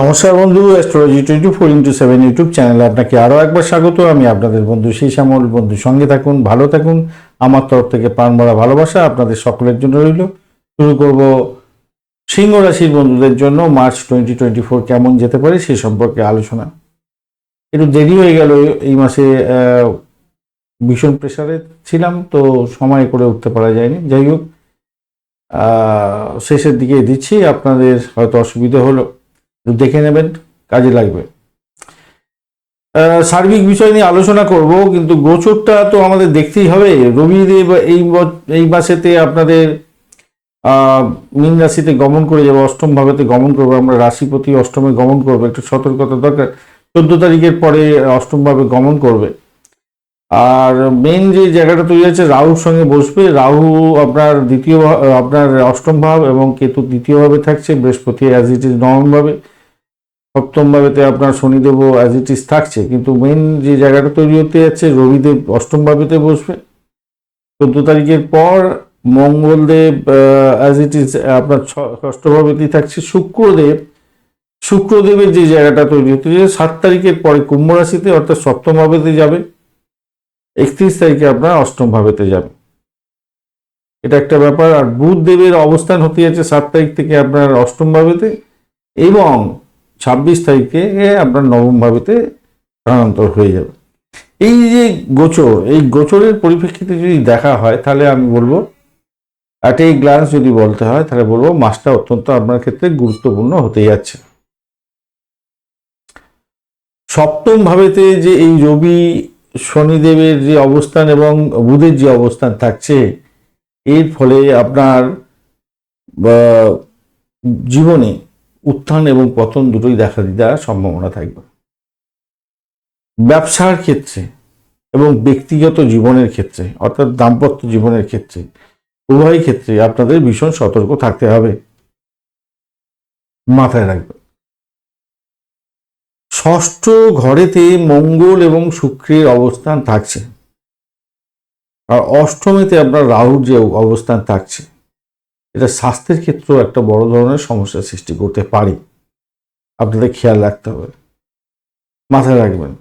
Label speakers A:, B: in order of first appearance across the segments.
A: নমস্কার বন্ধু astrology twenty four into seven YouTube চ্যানেলে আপনাকে আরও একবার স্বাগত। আমি আপনাদের বন্ধু সেই শ্যামল বন্ধু, সঙ্গে থাকুন, ভালো থাকুন। আমার তরফ থেকে প্রাণ ভরা ভালোবাসা আপনাদের সকলের জন্য রইল। শুরু করব সিংহ রাশির বন্ধুদের জন্য মার্চ টোয়েন্টি টোয়েন্টি ফোর কেমন যেতে পারে সে সম্পর্কে আলোচনা। একটু দেরি হয়ে গেল, এই মাসে ভীষণ প্রেশারে ছিলাম, তো সময় করে উঠতে পারা যায়নি। যাই হোক শেষের দিকে দিচ্ছি। আপনাদের হয়তো অসুবিধা হলো। দেখে নেবেন, কাজে লাগবে। সার্বিক বিষয় নিয়ে আলোচনা করব, কিন্তু গোচরটা তো আমাদের দেখতেই হবে। রবিদেব এই এই মাসেতে আপনাদের মীন রাশিতে গমন করে যাবে, অষ্টম ভাবেতে গমন করবে। আমরা রাশিপতি অষ্টমে গমন করবে, একটু সতর্কতা দরকার। চোদ্দ তারিখের পরে অষ্টম ভাবে গমন করবে। আর মেন যে জায়গাটা তৈরি আছে রাহুর সঙ্গে বসবে। রাহু আপনার দ্বিতীয় আপনার অষ্টম ভাব এবং কেতু দ্বিতীয় ভাবে থাকছে, বৃহস্পতি অ্যাজ ইট ইজ নবম ভাবে। সপ্তম ভাবেতে আপনার শনিদেব অ্যাজ ইট ইজ থাকছে, কিন্তু মেন যে জায়গাটা তৈরি হতে যাচ্ছে, রবিদেব অষ্টম ভাবেতে বসবে। চোদ্দ তারিখের পর মঙ্গলদেব অ্যাজ ইট ইজ আপনার ছ- ষষ্ঠ ভাবেতেই থাকছে শুক্রদেব। শুক্রদেবের যে জায়গাটা তৈরি হতে যাচ্ছে, সাত তারিখের পরে কুম্ভ রাশিতে, অর্থাৎ সপ্তম ভাবেতে যাবে। একত্রিশ তারিখে আপনার অষ্টম ভাবেতে যাবে। এটা একটা ব্যাপার। আর বুধ দেবের অবস্থান হতে যাচ্ছে সাত তারিখ থেকে আপনার অষ্টম ভাবেতে এবং ছাব্বিশ তারিখে আপনার নবম ভাবেতে স্থানান্তর হয়ে যাবে। এই যে গোচর, এই গোচরের পরিপ্রেক্ষিতে যদি দেখা হয়, তাহলে আমি বলব অ্যাট এই গ্লান্স যদি বলতে হয়, তাহলে বলব মাসটা অত্যন্ত আপনার ক্ষেত্রে গুরুত্বপূর্ণ হতে যাচ্ছে। সপ্তম ভাবেতে যে এই রবি শনিদেবের যে অবস্থান এবং বুধের যে অবস্থান থাকছে, এর ফলে আপনার জীবনে উত্থান এবং পতন দুটোই দেখা দেওয়ার সম্ভাবনা থাকবে। ব্যবসার ক্ষেত্রে এবং ব্যক্তিগত জীবনের ক্ষেত্রে, অর্থাৎ দাম্পত্য জীবনের ক্ষেত্রে, উভয় ক্ষেত্রে আপনাদের ভীষণ সতর্ক থাকতে হবে। মাথায় রাখবেন। ষষ্ঠ ঘরেতে মঙ্গল এবং শুক্রের অবস্থান থাকছে। আর অষ্টমীতে আপনার রাহুর যে অবস্থান থাকছে এটা স্বাস্থ্যের ক্ষেত্রেও একটা বড় ধরনের সমস্যা সৃষ্টি করতে পারে। আপনাদের খেয়াল রাখতে হবে। মাথায় রাখবেন।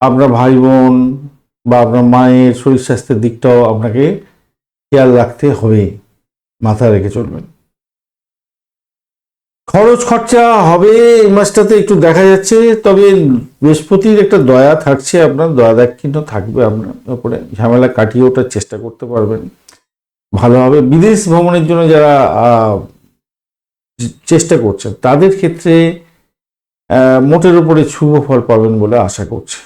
A: আপনার ভাই বোন বা আপনার মায়ের শরীর স্বাস্থ্যের দিকটাও আপনাকে খেয়াল রাখতে হবে। মাথায় রেখে চলবেন। খরচ খরচা হবে এই মাসটাতে একটু দেখা যাচ্ছে, তবে বৃহস্পতির একটা দয়া থাকছে আপনার দয়া দাক্ষিণ্য থাকবে আপনার উপরে। ঝামেলা কাটিয়ে ওঠার চেষ্টা করতে পারবেন। ভালো হবে। বিদেশ ভ্রমণের জন্য যারা চেষ্টা করছেন, তাদের ক্ষেত্রে মোটের উপরে শুভ ফল পাবেন বলে আশা করছে।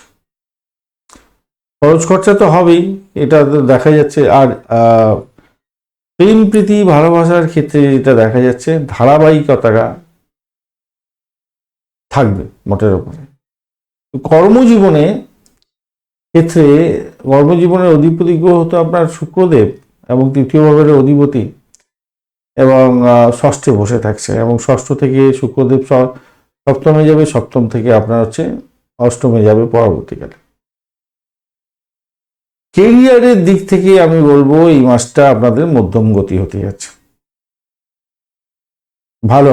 A: খরচ খরচা তো হবেই, এটা দেখা যাচ্ছে। আর প্রেম, প্রীতি, ভালোবাসার ক্ষেত্রে যেটা দেখা যাচ্ছে, ধারাবাহিকতাটা থাকবে মোটের উপরে। কর্মজীবনে ক্ষেত্রে, কর্মজীবনের অধিপতি গ্রহ তো আপনার শুক্রদেব। এবং তৃতীয় ভাবের অধিপতি এবং ষষ্ঠে বসে থাকছে এবং ষষ্ঠ থেকে শুক্রদেব সপ্তমে যাবে, সপ্তম থেকে আপনার হচ্ছে অষ্টমে যাবে পরবর্তীকালে। কেরিয়ারের দিক থেকে আমি বলব, এই মাসটা আপনাদের মধ্যম গতি হতে যাচ্ছে। ভালো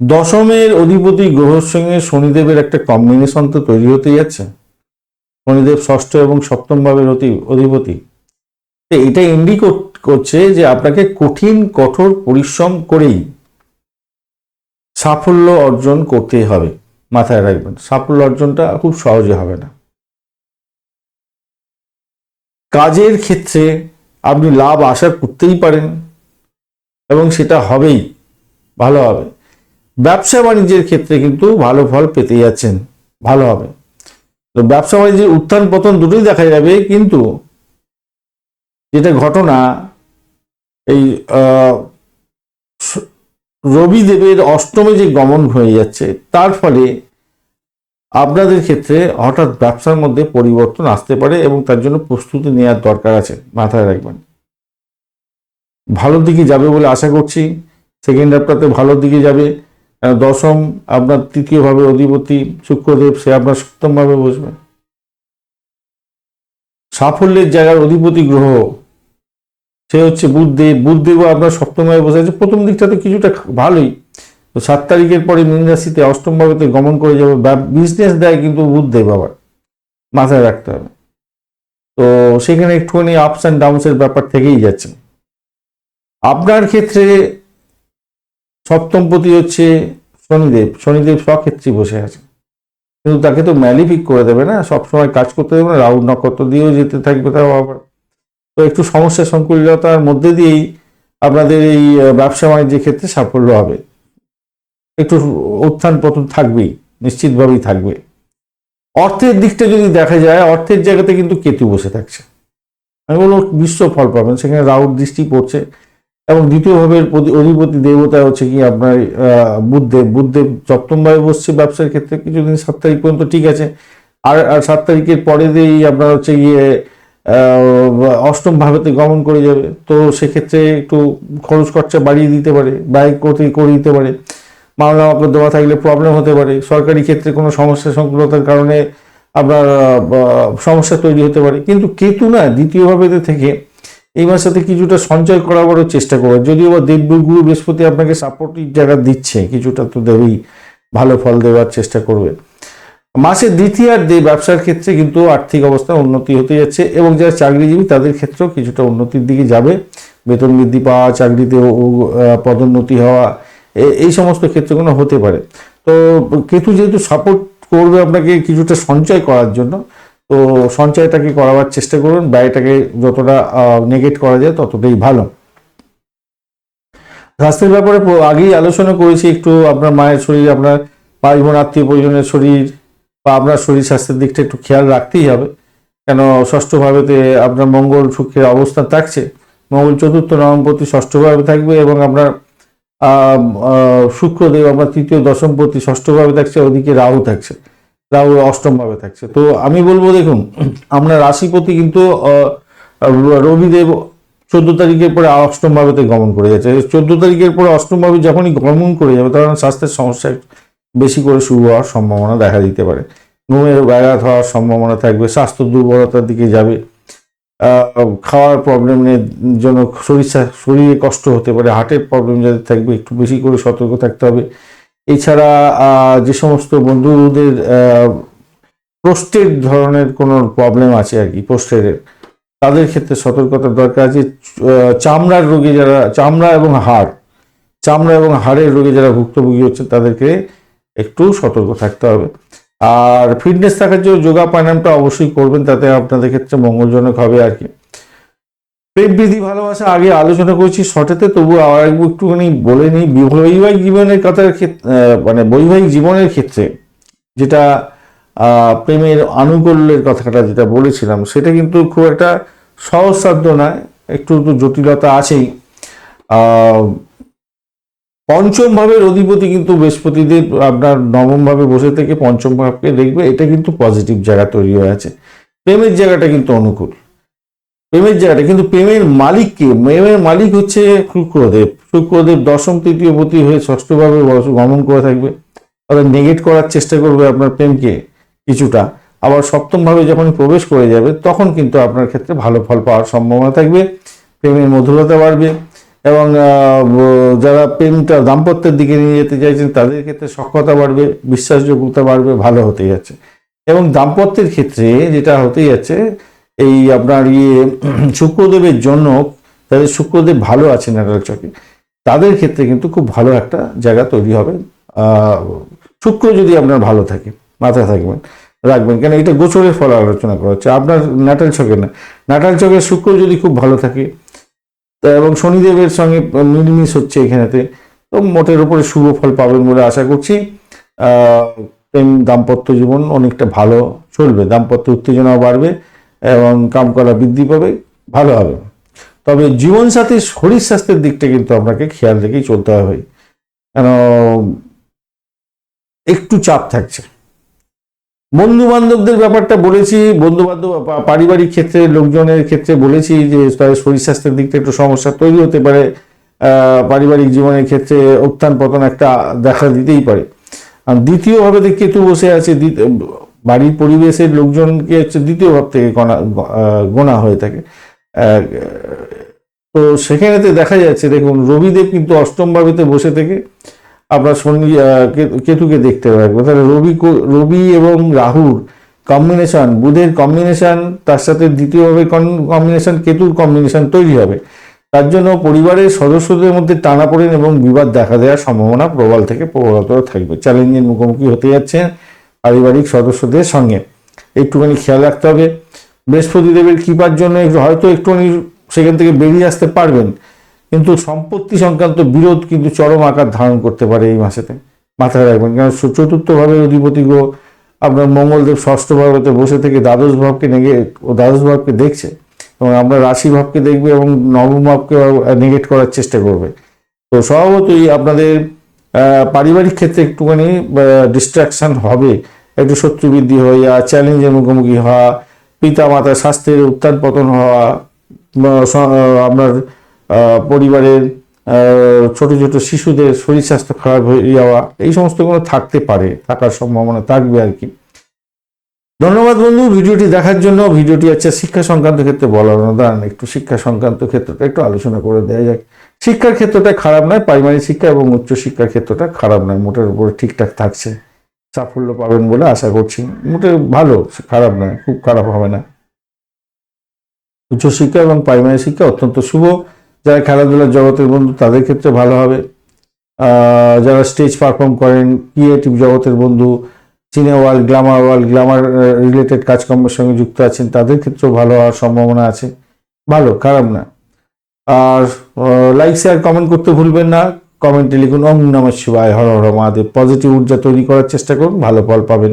A: দশমের অধিপতি গ্রহর সঙ্গে শনিদেবের একটা কম্বিনেশন তো তৈরি হতে যাচ্ছে। শনিদেব ষষ্ঠ এবং সপ্তম ভাবের অতি- অধিপতি। এটা ইন্ডিকেট করছে যে আপনাকে কঠিন, কঠোর পরিশ্রম করেই সাফল্য অর্জন করতে হবে, মাথায় রাখবেন। সাফল্য অর্জনটা খুব সহজে হবে না। কাজের ক্ষেত্রে আপনি লাভ আশা করতেই পারেন এবং সেটা হবেই, ভালো হবে। ব্যবসা বাণিজ্যের ক্ষেত্রে কিন্তু ভালো ফল পেতে যাচ্ছেন, ভালো হবে। তো ব্যবসা বাণিজ্যের উত্থান পতন দুটোই দেখা যাবে, কিন্তু যেটা ঘটনা, এই রবিদেবের অষ্টমে যে গমন হয়ে যাচ্ছে, তার ফলে আপনাদের ক্ষেত্রে হঠাৎ ব্যবসার মধ্যে পরিবর্তন আসতে পারে এবং তার জন্য প্রস্তুতি নেওয়ার দরকার আছে, মাথায় রাখবেন। ভালোর দিকে যাবে বলে আশা করছি সেকেন্ড হাফটাতে ভালোর দিকে যাবে। দশম আপনার তৃতীয়ভাবে অধিপতি শুক্রদেব, সে আপনার সপ্তমভাবে বসবে। সাফল্যের জায়গার অধিপতি গ্রহ, সে হচ্ছে বুধদেব বুধদেবও আপনার সপ্তমভাবে বসে আছে। প্রথম দিকটা তো কিছুটা ভালোই। তো সাত তারিখের পরে মীন রাশিতে অষ্টম ভাবেতে গমন করে যাবে। বিজনেস দেয় কিন্তু বুধদেব আবার। মাথায় রাখতে হবে। তো সেখানে একটুখানি আপস অ্যান্ড ডাউনসের ব্যাপার থেকেই যাচ্ছে। আপনার ক্ষেত্রে সপ্তমপতি হচ্ছে শনিদেব। শনিদেব স্বক্ষেত্রে বসে আছে। কিন্তু তাকে তো ম্যালিফিক করে দেবে না, সবসময় কাজ করতে দেবে না রাউন্ড নক্ষত্র দিয়েও যেতে থাকবে তাও আবার তো একটু সমস্যা সংকুলতার মধ্যে দিয়েই আপনাদের এই ব্যবসা বাণিজ্যের ক্ষেত্রে সাফল্য হবে। একটু উত্থান পতন থাকবেই, নিশ্চিতভাবেই থাকবে। অর্থের দিকটা যদি দেখা যায়, অর্থের জায়গাতে কিন্তু কেতু বসে থাকছে। আমি বলব বিশ্ব ফল পাবেন, সেখানে রাউট দৃষ্টি পড়ছে। এবং দ্বিতীয় ভাবের অধিপতি দেবতা হচ্ছে কি আপনার বুদ্ধদেব। বুদ্ধদেব সপ্তমভাবে বসছে ব্যবসার ক্ষেত্রে, কিছুদিন সাত তারিখ পর্যন্ত ঠিক আছে। আর আর সাত তারিখের পরে দিয়েই আপনার হচ্ছে গিয়ে অষ্টম ভাবেতে গমন করে যাবে। তো সেক্ষেত্রে একটু খরচ খরচা বাড়িয়ে দিতে পারে, ব্যয় করতে, করে দিতে পারে। মামলা মকদ্দমা থাকলে প্রবলেম হতে পারে। সরকারি ক্ষেত্রে কোনো সমস্যা সংকুলতার কারণে আপনার সমস্যা তৈরি হতে পারে। কিন্তু কেতু না দ্বিতীয় ভাবেতে থেকে এই মাসেতে কিছুটা সঞ্চয় করাবারও চেষ্টা করবে। যদিও বা দেবগুরু বৃহস্পতি আপনাকে সাপোর্টিভ জায়গা দিচ্ছে, কিছুটা তো দেবেই, ভালো ফল দেওয়ার চেষ্টা করবে। মাসের দ্বিতীয়ার্ধে ব্যবসার ক্ষেত্রে কিন্তু আর্থিক অবস্থা উন্নতি হতে যাচ্ছে এবং যারা চাকরিজীবী তাদের ক্ষেত্রেও কিছুটা উন্নতির দিকে যাবে। বেতন বৃদ্ধি পাওয়া, চাকরিতে পদোন্নতি হওয়া এই সমস্ত ক্ষেত্রগুলো হতে পারে। তো কেতু যেহেতু সাপোর্ট করবে আপনাকে কিছুটা সঞ্চয় করার জন্য তো সঞ্চয়টাকে করাবার চেষ্টা করুন, ব্যয়টাকে যতটা নেগেট করা যায় ততটাই ভালো। স্বাস্থ্যের ব্যাপারে আগেই আলোচনা করেছি, একটু আপনার মায়ের শরীর, আপনার ভাই বোন আত্মীয় পরিজনের শরীর বা আপনার শরীর স্বাস্থ্যের দিকটা একটু খেয়াল রাখতেই হবে। কেন ষষ্ঠ ভাবেতে আপনার মঙ্গল, শুক্রের অবস্থান থাকছে। মঙ্গল, চতুর্থ নবমপতি ষষ্ঠ ভাবে থাকবে এবং আপনার শুক্রদেব, আপনার তৃতীয় দশমপতি ষষ্ঠ ভাবে থাকছে, ওদিকে রাহু থাকছে। রাহু অষ্টম ভাবে থাকছে। তো আমি বলব, দেখুন আপনার রাশিপতি কিন্তু রবিদেব চোদ্দ তারিখের পরে অষ্টম ভাবেতে গমন করে যাচ্ছে। চোদ্দ তারিখের পরে অষ্টম ভাবে যখনই গমন করে যাবে, তখন স্বাস্থ্যের সমস্যা বেশি করে শুরু হওয়ার সম্ভাবনা দেখা দিতে পারে। ঘুমের ব্যাঘাত হওয়ার সম্ভাবনা থাকবে, স্বাস্থ্য দুর্বলতার দিকে যাবে খাওয়ার প্রবলেমের জন্য শরীর শরীরে কষ্ট হতে পারে হার্টের প্রবলেম যাদের থাকবে, একটু বেশি করে সতর্ক থাকতে হবে। এছাড়া যে সমস্ত বন্ধুদের প্রোস্টেট ধরনের কোনো প্রবলেম আছে আর কি প্রোস্টেটের তাদের ক্ষেত্রে সতর্কতার দরকার আছে চামড়ার রোগে যারা, চামড়া এবং হাড়, চামড়া এবং হাড়ের রোগে যারা ভুক্তভোগী হচ্ছে, তাদেরকে একটু সতর্ক থাকতে হবে। আর ফিটনেস থাকার জন্য যোগা প্রাণায়ামটা অবশ্যই করবেন, তাতে আপনাদের ক্ষেত্রে মঙ্গলজনক হবে আর কি। প্রেম বিধি ভালোবাসা আগে আলোচনা করেছি শর্টেতে তবু আর একটু একটুখানি বলে নিই। বৈবাহিক জীবনের কথার ক্ষেত্রে মানে বৈবাহিক জীবনের ক্ষেত্রে যেটা প্রেমের আনুকূল্যের কথাটা যেটা বলেছিলাম সেটা কিন্তু খুব একটা সহজসাধ্য নয়। একটু তো জটিলতা আছেই। আহ, পঞ্চম ভাবের অধিপতি কিন্তু বৃহস্পতিদেব আপনার নবম ভাবে বসে থেকে পঞ্চম ভাবকে দেখবে এটা কিন্তু পজিটিভ জায়গা তৈরি হয়ে আছে। প্রেমের জায়গাটা কিন্তু অনুকূল। প্রেমের জায়গাটা, কিন্তু প্রেমের মালিক কে? প্রেমের মালিক হচ্ছে শুক্রদেব। শুক্রদেব দশম, তৃতীয় পতি হয়ে ষষ্ঠভাবে গমন করে থাকবে। অর্থাৎ নেগেট করার চেষ্টা করবে আপনার প্রেমকে কিছুটা। আবার সপ্তম ভাবে যখন প্রবেশ করে যাবে, তখন কিন্তু আপনার ক্ষেত্রে ভালো ফল পাওয়ার সম্ভাবনা থাকবে। প্রেমের মধুরতা বাড়বে এবং যারা প্রেমটা দাম্পত্যের দিকে নিয়ে যেতে চাইছেন, তাদের ক্ষেত্রে সক্ষতা বাড়বে, বিশ্বাসযোগ্যতা বাড়বে, ভালো হতে যাচ্ছে। এবং দাম্পত্যের ক্ষেত্রে যেটা হতে যাচ্ছে এই আপনার ইয়ে শুক্রদেবের জন্য তাদের শুক্রদেব ভালো আছে নাটাল চকে তাদের ক্ষেত্রে কিন্তু খুব ভালো একটা জায়গা তৈরি হবে। শুক্র যদি আপনার ভালো থাকে, মাথায় থাকবেন, রাখবেন। কেন এটা গোচরের ফল আলোচনা করা হচ্ছে। আপনার নাটাল ছকে না। নাটাল ছকে শুক্র যদি খুব ভালো থাকে এবং শনিদেবের সঙ্গে মিলমিশ হচ্ছে এখানেতে, তো মোটের উপরে শুভ ফল পাবেন বলে আশা করছি। প্রেম দাম্পত্য জীবন অনেকটা ভালো চলবে। দাম্পত্য উত্তেজনাও বাড়বে। এবং কাম করা বৃদ্ধি পাবে, ভালো হবে। তবে জীবনসাথীর শরীর স্বাস্থ্যের দিকটা কিন্তু আপনাকে খেয়াল রেখেই চলতে হবে। কেন, একটু চাপ থাকছে। বন্ধু বান্ধবদের ব্যাপারটা বলেছি বন্ধু বান্ধব পারিবারিক ক্ষেত্রে, লোকজনের ক্ষেত্রে বলেছি যে, তাদের শরীর স্বাস্থ্যের দিকটা একটু সমস্যা তৈরি হতে পারে। পারিবারিক জীবনের ক্ষেত্রে উত্থান পতন একটা দেখা দিতেই পারে। আর দ্বিতীয় ভাবে যে কেতু বসে আছে বাড়ির পরিবেশের লোকজনকে হচ্ছে দ্বিতীয় ভাব থেকে গণা গোনা হয়ে থাকে। তো সেখানেতে দেখা যাচ্ছে, দেখুন, রবিদেব কিন্তু অষ্টম ভাবেতে বসে থেকে আপনার শনি কেতুকে দেখতে পারবে তাহলে রবি রবি এবং রাহুর কম্বিনেশন বুধের কম্বিনেশন তার সাথে দ্বিতীয়ভাবে কম্বিনেশন কেতুর কম্বিনেশন তৈরি হবে। তার জন্য পরিবারের সদস্যদের মধ্যে টানাপোড়েন এবং বিবাদ দেখা দেওয়ার সম্ভাবনা প্রবল থেকে প্রবলতর থাকবে। চ্যালেঞ্জের মুখোমুখি হতে যাচ্ছে পারিবারিক সদস্যদের সঙ্গে। একটুখানি খেয়াল রাখতে হবে। বৃহস্পতি দেবের কৃপার জন্য হয়তো একটুখানি সেখান থেকে বেরিয়ে আসতে পারবেন। কিন্তু সম্পত্তি সংক্রান্ত বিরোধ কিন্তু চরম আকার ধারণ করতে পারে এই মাসেতে। মাথায় রাখবেন কারণ চতুর্থভাবে অধিপতি গ্রহ আপনার মঙ্গলদেব ষষ্ঠ ভাবেতে বসে থেকে দ্বাদশ ভাবকে নেগে ও দ্বাদশ ভাবকে দেখছে এবং আমরা রাশি ভাবকে দেখবে এবং নবম ভাবকে নেগেট করার চেষ্টা করবে। তো স্বভাবতই আপনাদের পারিবারিক ক্ষেত্রে একটুখানি ডিস্ট্রাকশন হবে। একটু শত্রু বৃদ্ধি হইয়া চ্যালেঞ্জের মুখোমুখি হওয়া পিতা মাতা স্বাস্থ্যের উত্থান পতন হওয়া আপনার পরিবারের ছোট ছোট শিশুদের শরীর স্বাস্থ্য খারাপ হয়ে যাওয়া, এই সমস্তগুলো থাকতে পারে, থাকার সম্ভাবনা থাকবে আর কি। ধন্যবাদ বন্ধু, ভিডিওটি দেখার জন্য। ভিডিওটি হচ্ছে শিক্ষা সংক্রান্ত ক্ষেত্রে বলার অনুদান। একটু শিক্ষা সংক্রান্ত ক্ষেত্রটা একটু আলোচনা করে দেওয়া যাক। শিক্ষার ক্ষেত্রটা খারাপ নয় প্রাইমারি শিক্ষা এবং উচ্চ শিক্ষার ক্ষেত্রটা খারাপ নয়, মোটের উপরে ঠিকঠাক থাকছে। সাফল্য পাবেন বলে আশা করছি। মোটে ভালো, খারাপ নয়, খুব খারাপ হবে না। উচ্চশিক্ষা এবং প্রাইমারি শিক্ষা অত্যন্ত শুভ। যারা খেলাধুলার জগতের বন্ধু, তাদের ক্ষেত্রে ভালো হবে। যারা স্টেজ পারফর্ম করেন ক্রিয়েটিভ জগতের বন্ধু cine world glamour world glamour related কাজকর্মের সঙ্গে যুক্ত আছেন, তাদের ক্ষেত্রেও ভালো হওয়ার সম্ভাবনা আছে। ভালো, খারাপ না। আর লাইক শেয়ার কমেন্ট করতে ভুলবেন না। কমেন্টে লিখুন, ওম নম শিবায়, হর হর মহাদেব। পজিটিভ ঊর্জা তৈরি করার চেষ্টা করুন, ভালো ফল পাবেন।